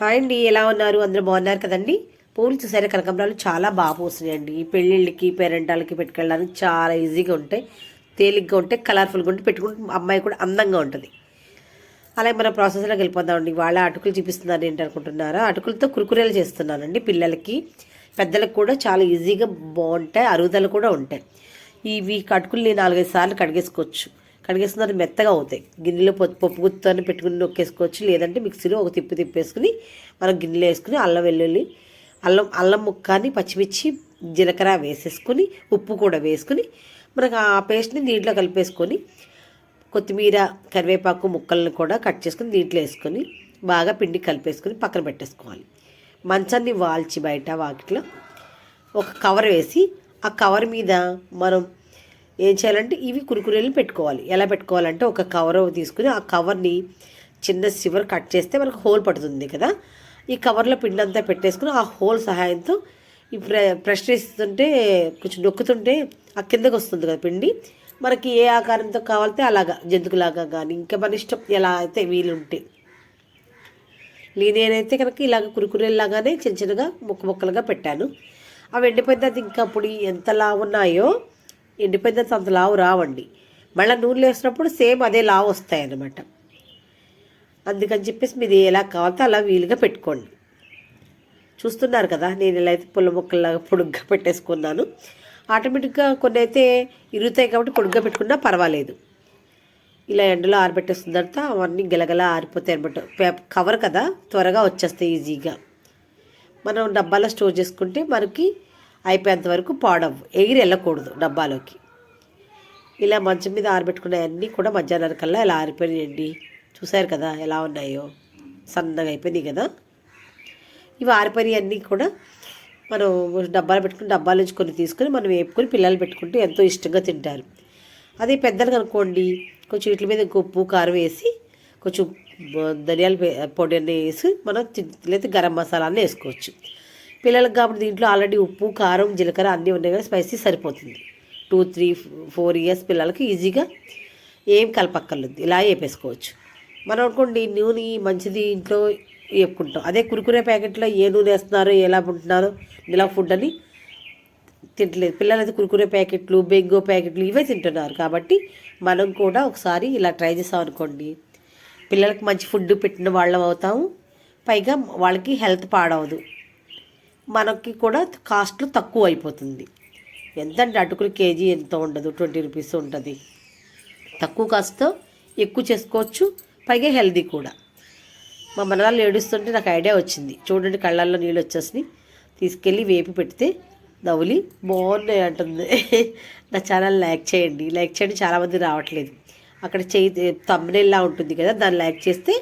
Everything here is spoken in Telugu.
హాయ్ అండి ఎలా ఉన్నారు? అందరూ బాగున్నారు కదండి? పూలు చూసారా? కనకాంబరాలు చాలా బాగా పూస్తున్నాయండి పెళ్ళిళ్ళకి పేరెంటాలకి పెట్టుకెళ్ళడానికి చాలా ఈజీగా ఉంటాయి. తేలిగ్గా ఉంటాయి కలర్ఫుల్గా ఉంటే పెట్టుకుంటే అమ్మాయి కూడా అందంగా ఉంటుంది. అలాగే మన ప్రాసెస్లోకి వెళ్ళిపోదామండి. వాళ్ళ అటుకులు చూపిస్తున్నారు ఏంటి అనుకుంటున్నారా? అటుకులతో కురుకురేలు చేస్తున్నానండి పిల్లలకి. పెద్దలకు కూడా చాలా ఈజీగా బాగుంటాయి. అరుగుదలు కూడా ఉంటాయి. ఇవి అటుకుల్ని నాలుగైదు సార్లు కడిగేసుకోవచ్చు. కడిగేసుకున్న మెత్తగా అవుతాయి. గిన్నెలో పప్పు పప్పు గుత్తాన్ని పెట్టుకుని నొక్కేసుకోవచ్చు లేదంటే మిక్సీలో ఒక తిప్పి తిప్పేసుకుని మనం గిన్నెలో వేసుకుని అల్లం వెల్లుల్లి అల్లం అల్లం ముక్కని పచ్చిమిర్చి జీలకర్ర వేసేసుకొని ఉప్పు కూడా వేసుకుని మనకు ఆ పేస్ట్ని దీంట్లో కలిపేసుకొని కొత్తిమీర కరివేపాకు ముక్కలను కూడా కట్ చేసుకుని దీంట్లో వేసుకొని బాగా పిండి కలిపేసుకొని పక్కన పెట్టేసుకోవాలి. మంచాన్ని వాల్చి బయట వాకిట్లో ఒక కవర్ వేసి ఆ కవర్ మీద మనం ఏం చేయాలంటే ఇవి కురుకురేలు పెట్టుకోవాలి. ఎలా పెట్టుకోవాలంటే ఒక కవర్ తీసుకుని ఆ కవర్ని చిన్న సివర్ కట్ చేస్తే మనకు హోల్ పడుతుంది కదా. ఈ కవర్లో పిండి అంతా పెట్టేసుకుని ఆ హోల్ సహాయంతో ఈ ప్ర ప్రెష్ చేస్తుంటే కొంచెం నొక్కుతుంటే ఆ కిందకు వస్తుంది కదా పిండి. మనకి ఏ ఆకారంతో కావాలితే అలాగా జంతుకులాగా కానీ ఇంకా మన ఇష్టం ఎలా అయితే వీలుంటే. నేనైతే కనుక ఇలాగ కురుకురేలాగానే చిన్న చిన్నగా ముక్క ముక్కలుగా పెట్టాను. అవి ఎండిపోయిన తర్వాత ఇంకా పొడి ఎంత ఉన్నాయో ఇండిపెండెన్స్ అంత లావు రావండి. మళ్ళీ నూనెలో వేసినప్పుడు సేమ్ అదే లావు వస్తాయి అన్నమాట అందుకని చెప్పేసి మీది ఎలా కావాలో అలా వీలుగా పెట్టుకోండి. చూస్తున్నారు కదా నేను ఇలా అయితే పుల్ల మొక్కల్లాగా పొడుగ్గా పెట్టేసుకున్నాను. ఆటోమేటిక్గా కొన్ని అయితే ఇరుగుతాయి కాబట్టి పొడుగ్గా పెట్టుకున్నా పర్వాలేదు. ఇలా ఎండలో ఆరబెట్టేసిన తర్వాత అవన్నీ గెలగల ఆరిపోతాయి అనమాట పేపర్ కవర్ కదా త్వరగా వచ్చేస్తాయి ఈజీగా. మనం డబ్బాలో స్టోర్ చేసుకుంటే మనకి అయిపోయేంత వరకు పాడవు ఎగిరి వెళ్ళకూడదు డబ్బాలోకి. ఇలా మంచం మీద ఆరబెట్టుకున్నవన్నీ కూడా మధ్యాహ్నం కల్లా ఇలా ఆరిపోయినాయండి. చూశారు కదా ఎలా ఉన్నాయో? సన్నగా అయిపోయినాయి కదా. ఇవి ఆరిపోయినవన్నీ కూడా మనం డబ్బాలు పెట్టుకుని డబ్బాల నుంచి కొన్ని తీసుకొని మనం వేపుకొని పిల్లలు పెట్టుకుంటే ఎంతో ఇష్టంగా తింటారు. అదే పెద్దలు కనుక్కోండి కొంచెం వీటి మీద ఉప్పు కారం వేసి కొంచెం ధనియాల పొడి అన్నీ వేసి మనం లేదా గరం మసాలా అన్నీ వేసుకోవచ్చు. పిల్లలకు కాబట్టి దీంట్లో ఆల్రెడీ ఉప్పు కారం జీలకర్ర అన్నీ ఉన్నాయి కదా స్పైసీ సరిపోతుంది. టూ త్రీ ఫోర్ ఇయర్స్ పిల్లలకి ఈజీగా ఏం కలపక్కర్లేదు. ఇలా వేపేసుకోవచ్చు. మనం అనుకోండి నూనె మంచిది ఇంట్లో వేపుకుంటాం. అదే కురుకురే ప్యాకెట్లో ఏ నూనె వేస్తున్నారో ఎలా ఉంటున్నారో ఇలా ఫుడ్ అని తింటలేదు. పిల్లలైతే కురుకురే ప్యాకెట్లు బెంగో ప్యాకెట్లు ఇవే తింటున్నారు. కాబట్టి మనం కూడా ఒకసారి ఇలా ట్రై చేసాం అనుకోండి. పిల్లలకి మంచి ఫుడ్ పెట్టిన వాళ్ళం అవుతాము. పైగా వాళ్ళకి హెల్త్ పాడవదు. మనకి కూడా కాస్ట్లు తక్కువ అయిపోతుంది. ఎంతంటే అటుకులు కేజీ ఎంత ఉండదు? ట్వంటీ రూపీస్ ఉంటుంది. తక్కువ కాస్ట్తో ఎక్కువ చేసుకోవచ్చు. పైగా హెల్దీ కూడా. మా మనవాళ్ళు ఏడుస్తుంటే నాకు ఐడియా వచ్చింది. చూడండి కళ్ళల్లో నీళ్ళు వచ్చేసి తీసుకెళ్ళి వేపి పెడితే నవ్వులి బాగున్నాయి అంటుంది. నా ఛానల్ లైక్ చేయండి. లైక్ చేయండి చాలామంది రావట్లేదు. అక్కడ చేయి తమ్మునేలా ఉంటుంది కదా దాన్ని లైక్ చేస్తే